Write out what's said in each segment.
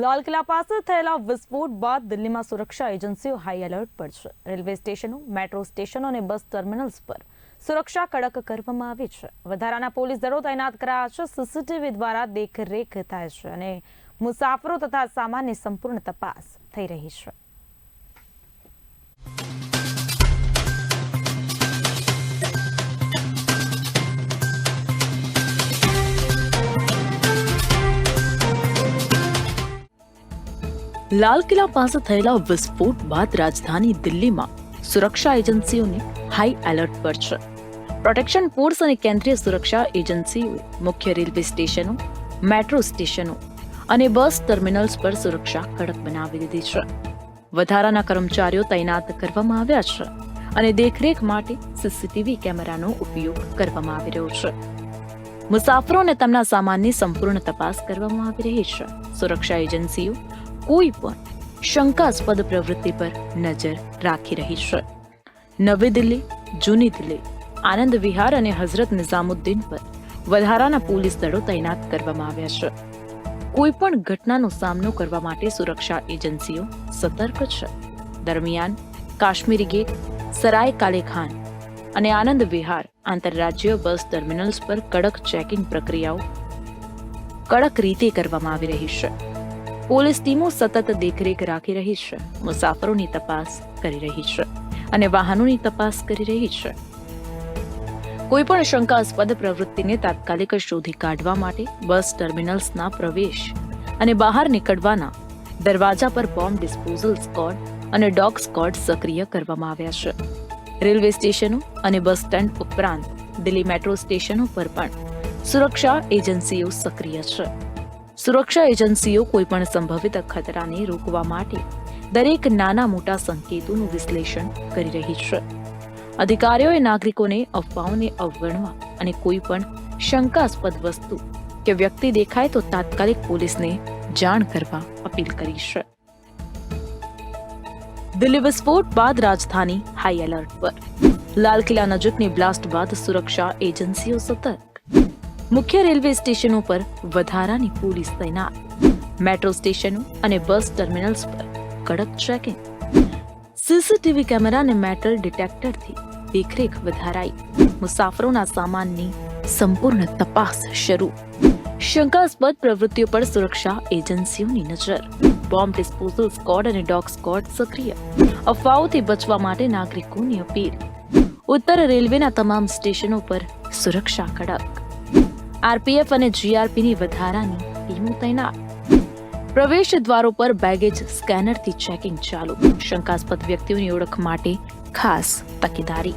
લાલ કિલ્લા પાસે થયેલા વિસ્ફોટ બાદ દિલ્હીમાં સુરક્ષા એજન્સીઓ હાઈ એલર્ટ પર છે. રેલવે સ્ટેશનો મેટ્રો સ્ટેશનો અને બસ ટર્મિનલ્સ પર સુરક્ષા કડક કરવામાં આવી છે. વધારાના પોલીસ દળો તૈનાત કરાયા છે. સીસીટીવી દ્વારા દેખરેખ થાય છે અને મુસાફરો તથા સામાનની સંપૂર્ણ તપાસ થઈ રહી છે. લાલ કિલ્લા પાસે થયેલા વિસ્ફોટ બાદ રાજધાની દિલ્હીમાં સુરક્ષા એજન્સીઓને હાઈ એલર્ટ પર છે. પ્રોટેક્શન ફોર્સ અને કેન્દ્રીય સુરક્ષા એજન્સીઓએ મુખ્ય રેલવે સ્ટેશનો મેટ્રો સ્ટેશનો અને બસ ટર્મિનલ્સ પર સુરક્ષા કડક બનાવી દીધી છે. વધારાના કર્મચારીઓ તૈનાત કરવામાં આવ્યા છે અને દેખરેખ માટે સીસીટીવી કેમેરાનો ઉપયોગ કરવામાં આવી રહ્યો છે. મુસાફરો અને તેમના સામાનની સંપૂર્ણ તપાસ કરવામાં આવી રહી છે. સુરક્ષા એજન્સીઓ કોઈ પણ શંકાસ્પદ પ્રવૃત્તિ પર નજર રાખી રહી છે. નવી દિલ્હી, જૂની દિલ્હી, આનંદ વિહાર અને હઝરત નિઝામુદ્દીન પર વધારાના પોલીસ દળો તૈનાત કરવામાં આવ્યા છે. કોઈ પણ ઘટનાનો સામનો કરવા માટે સુરક્ષા એજન્સીઓ સતર્ક છે. દરમિયાન કાશ્મીરી ગેટ, સરાય કાલે ખાન અને આનંદ વિહાર આંતરરાજ્ય બસ ટર્મિનલ્સ પર કડક ચેકિંગ પ્રક્રિયાઓ કડક રીતે કરવામાં આવી રહી છે. પોલીસ ટીમો સતત દેખરેખ રાખી રહી છે. મુસાફરોની તપાસ કરી રહી છે અને વાહનોની તપાસ કરી રહી છે. કોઈ પણ શંકાસ્પદ પ્રવૃત્તિને તાત્કાલિક શોધી કાઢવા માટે બસ ટર્મિનલ્સના પ્રવેશ અને બહાર નીકળવાના દરવાજા પર બોમ્બ ડિસ્પોઝલ સ્કોડ અને ડોગ સ્કોડ સક્રિય કરવામાં આવ્યા છે. રેલવે સ્ટેશનો અને બસ સ્ટેન્ડ ઉપરાંત દિલ્હી મેટ્રો સ્ટેશનો પર પણ સુરક્ષા એજન્સીઓ સક્રિય છે. સુરક્ષા એજન્સીઓ કોઈપણ સંભવિત ખતરાને રોકવા માટે દરેક નાના મોટા સંકેતોનું વિશ્લેષણ કરી રહી છે. અધિકારીઓએ નાગરિકોને અફવાઓને અવગણવા અને કોઈ પણ શંકાસ્પદ વસ્તુ કે વ્યક્તિ દેખાય તો તાત્કાલિક પોલીસને જાણ કરવા અપીલ કરી છે. દિલ્હી વિસ્ફોટ બાદ રાજધાની હાઈ એલર્ટ પર. લાલ કિલ્લા નજીકની બ્લાસ્ટ બાદ સુરક્ષા એજન્સીઓ સતર્ક મુખ્ય રેલવે સ્ટેશનો પર વધારાની પોલીસ તૈનાત. મેટ્રો સ્ટેશનો અને બસ ટર્મિનલ્સ પર કડક ચેકિંગ સીસીટીવી કેમેરા અને મેટલ ડિટેક્ટરથી દેખરેખ વધારાઈ. મુસાફરોના સામાનની સંપૂર્ણ તપાસ શરૂ. શંકાસ્પદ પ્રવૃત્તિઓ પર સુરક્ષા એજન્સીઓની નજર. બોમ્બ ડિસ્પોઝલ સ્કોડ અને ડોગ સ્કોડ સક્રિય. અફવાઓથી બચવા માટે નાગરિકોની અપીલ. ઉત્તર રેલવેના તમામ સ્ટેશનો પર સુરક્ષા કડક. આરપીએફ અને જીઆરપીની વધારાની ટીમો તૈનાત. પ્રવેશ દ્વારો પર બેગેજ સ્કેનરથી ચેકિંગ ચાલુ. શંકાસ્પદ વ્યક્તિઓની ઓળખ માટે ખાસ તકેદારી.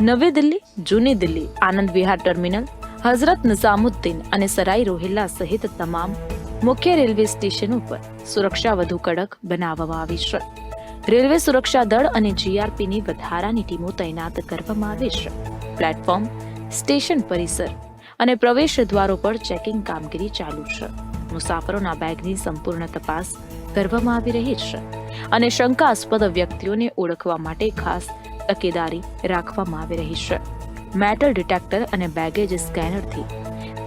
નવી દિલ્હી, જૂની દિલ્હી, આનંદ વિહાર ટર્મિનલ, હઝરત નિઝામુદ્દીન અને સરાઈ રોહિલ્લા સહિત તમામ મુખ્ય રેલવે સ્ટેશનો પર સુરક્ષા વધુ કડક બનાવવામાં આવી છે. રેલવે સુરક્ષા દળ અને જીઆરપીની વધારાની ટીમો તૈનાત કરવામાં આવી છે. પ્લેટફોર્મ સ્ટેશન પરિસર અને પ્રવેશ દ્વારો પર ચેકિંગ કામગીરી ચાલુ છે. મુસાફરોના બેગની સંપૂર્ણ તપાસ કરવામાં આવી રહી છે અને શંકાસ્પદ વ્યક્તિઓને ઓળખવા માટે ખાસ તકેદારી રાખવામાં આવી રહી છે. મેટલ ડિટેક્ટર અને બેગેજ સ્કેનરથી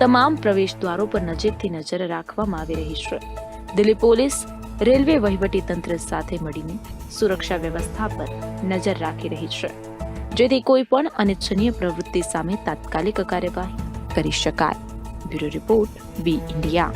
તમામ પ્રવેશ દ્વારો પર નજીકથી નજર રાખવામાં આવી રહી છે. દિલ્હી પોલીસ, રેલવે વહીવટી તંત્ર સાથે મળીને સુરક્ષા વ્યવસ્થા પર નજર રાખી રહી છે. જેથી કોઈ પણ અનિચ્છનીય પ્રવૃત્તિ સામે તાત્કાલિક કાર્યવાહી કરી શકાય. Bureau report B India.